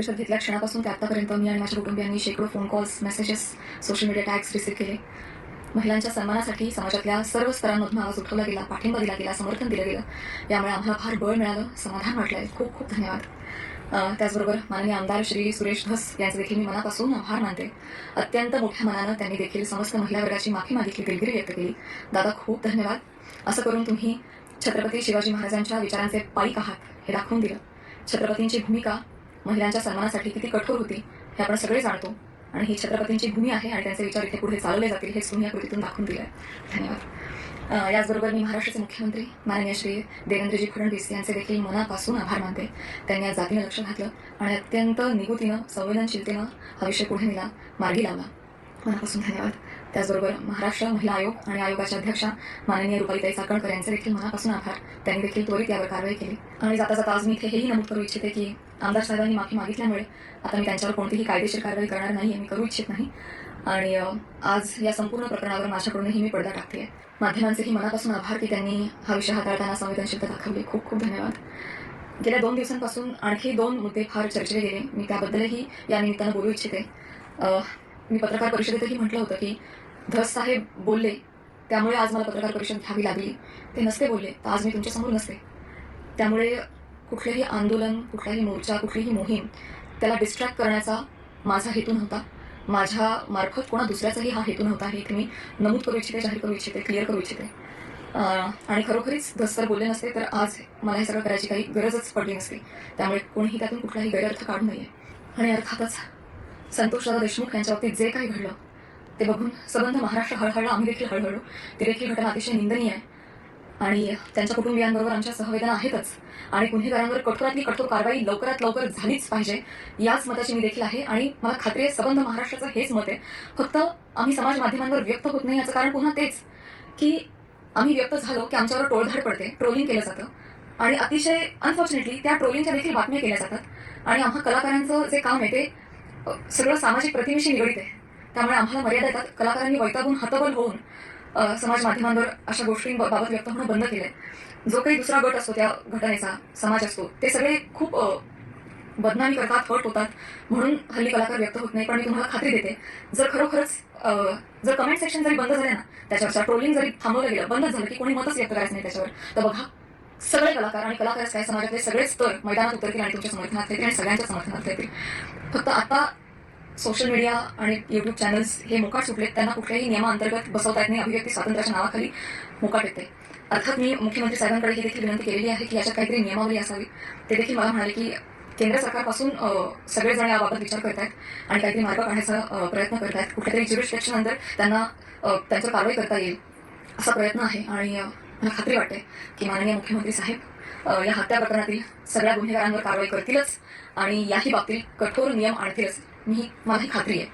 परिषद घेतल्या क्षणापासून ते आतापर्यंत मी आणि माझ्या कुटुंबियांनी शेकडो phone calls messages social media tags receive केले महिलांच्या सन्मानासाठी समाजातल्या सर्व स्तरांमधून आवाज उठवला गेला पाठिंबा दिला गेला समर्थन दिलं गेलं यामुळे आम्हाला फार बळ मिळालं समाधान वाटलंय खूप खूप धन्यवाद त्याचबरोबर माननीय आमदार श्री सुरेश धस यांचे देखील मी मनापासून आभार मानते अत्यंत मोठ्या मनानं त्यांनी देखील समस्त महिला वर्गाची माफी मागितली दिलगिरी व्यक्त केली दादा खूप धन्यवाद असं करून तुम्ही छत्रपती शिवाजी महाराजांच्या विचारांचे पाईक आहात हे दाखवून दिलं छत्रपतींची भूमिका महिलांच्या सन्मानासाठी किती कठोर होती हे आपण सगळे जाणतो. आणि ही छत्रपतींची भूमी आहे आणि त्यांचे विचार इथे पुढे चालवले जातील हेच तुम्ही या कृतीतून दाखवून दिलं आहे धन्यवाद याचबरोबर मी महाराष्ट्राचे मुख्यमंत्री माननीय श्री देवेंद्रजी फडणवीस यांचे देखील मनापासून आभार मानते. त्यांनी या जातीनं लक्ष घातलं आणि अत्यंत निगुतीनं संवेदनशीलतेनं हा विषय पुढे नेला मार्गी लावला. मनापासून धन्यवाद. त्याचबरोबर महाराष्ट्र महिला आयोग आणि आयोगाच्या अध्यक्षा माननीय रुपालीताई चाकणकर यांचे देखील मनापासून आभार. त्यांनी देखील त्वरित यावर कारवाई केली. आणि जाता जाता आज मी इथे हेही नमूद करू इच्छिते की आमदार साहेबांनी माफी मागितल्यामुळे आता मी त्यांच्यावर कोणतीही कायदेशीर कारवाई करणार नाही मी करू इच्छित नाही. आणि आज या संपूर्ण प्रकरणावर माझ्याकडूनही मी पडदा टाकते माध्यमांचेही मनापासून आभार की त्यांनी हा विषय हाताळताना संवेदनशीलता दाखवली. खूप खूप धन्यवाद. गेल्या दोन दिवसांपासून आणखी दोन मुद्दे फार चर्चेले गेले. मी त्याबद्दलही या निमित्तानं बोलू इच्छिते. मी पत्रकार परिषदेतही म्हटलं होतं की धस साहेब बोलले त्यामुळे आज मला पत्रकार परिषद घ्यावी लागली. ते नसते बोलले तर आज मी तुमच्यासमोर नसते. त्यामुळे कुठलेही आंदोलन कुठलाही मोर्चा कुठलीही मोहीम त्याला डिस्ट्रॅक्ट करण्याचा माझा हेतू नव्हता. माझ्या मार्फत कोणा दुसऱ्याचाही हा हेतू नव्हता. हे इथे मी नमूद करू इच्छिते जाहीर करू इच्छिते क्लिअर करू इच्छिते. आणि खरोखरीच धस्तर बोलले नसते तर आज मला हे सगळं करायची काही गरजच पडली नसती. त्यामुळे कोणीही त्यातून कुठलाही गैरअर्थ काढू नये. आणि अर्थातच संतोषदादा देशमुख यांच्या बाबतीत जे काही घडलं ते बघून सबंध महाराष्ट्र हळहळला आम्ही देखील हळहळलो. ती देखील घटना अतिशय निंदनीय आहे. आणि त्यांच्या कुटुंबियांबरोबर आमच्या सहवेदना आहेतच. आणि गुन्हेगारांवर कठोरातली कठोर कारवाई लवकरात लवकर झालीच पाहिजे याच मताची मी देखील आहे. आणि मला खात्री आहे सबंध महाराष्ट्राचं हेच मत आहे. फक्त आम्ही समाज माध्यमांवर व्यक्त होत नाही याचं कारण पुन्हा तेच की आम्ही व्यक्त झालो की आमच्यावर टोळधाड पडते ट्रोलिंग केलं जातं. आणि अतिशय अनफॉर्च्युनेटली त्या ट्रोलिंगच्या देखील बातम्या केल्या जातात. आणि आम्हा कलाकारांचं जे काम आहे ते सगळं सामाजिक प्रतिमेशी निगडीत आहे. त्यामुळे आम्हाला मर्यादा येतात. कलाकारांनी वैतागून हतबल होऊन समाज माध्यमांवर अशा गोष्टींबाबत व्यक्त होणं बंद केलंय. जो काही दुसरा गट असतो त्या घटनेचा समाज असतो ते सगळे खूप बदनामी करतात हट होतात. म्हणून हल्ली कलाकार व्यक्त होत नाही पण मी तुम्हाला खात्री देते जर खरोखरच जर कमेंट सेक्शन जरी बंद झाले ना त्याच्यावरच्या ट्रोलिंग जरी थांबवलं गेलं बंद झालं की कोणी मतच व्यक्त करायचं नाही त्याच्यावर तर बघा सगळे कलाकार आणि कलाकार काय समाजातले सगळे स्तर मैदानात उतरतील आणि तुमच्या समर्थनात येतील आणि सगळ्यांच्या समर्थनात येतील. फक्त आता सोशल मीडिया आणि युट्यूब चॅनल्स हे मोकाट सुटले त्यांना कुठल्याही नियमाअंतर्गत बसवता येत नाही. अभिव्यक्ती स्वातंत्र्याच्या नावाखाली मोकाट येते अर्थात मी मुख्यमंत्री साहेबांकडे ही देखील विनंती केलेली आहे की याच्यात काहीतरी नियमावली असावी. ते देखील मला म्हणाले की केंद्र सरकारपासून सगळेजण याबाबत विचार करत आहेत आणि काहीतरी मार्ग काढण्याचा प्रयत्न करत आहेत. कुठल्या तरी त्यांना त्यांचं त्यांच्यावर कारवाई करता येईल असा प्रयत्न आहे. आणि मला खात्री वाटते की माननीय मुख्यमंत्री साहेब या हत्या प्रकरणातील सगळ्या गुन्हेगारांवर कारवाई करतीलच आणि याही बाबतीत कठोर नियम आणतीलच. मी मला खात्री आहे.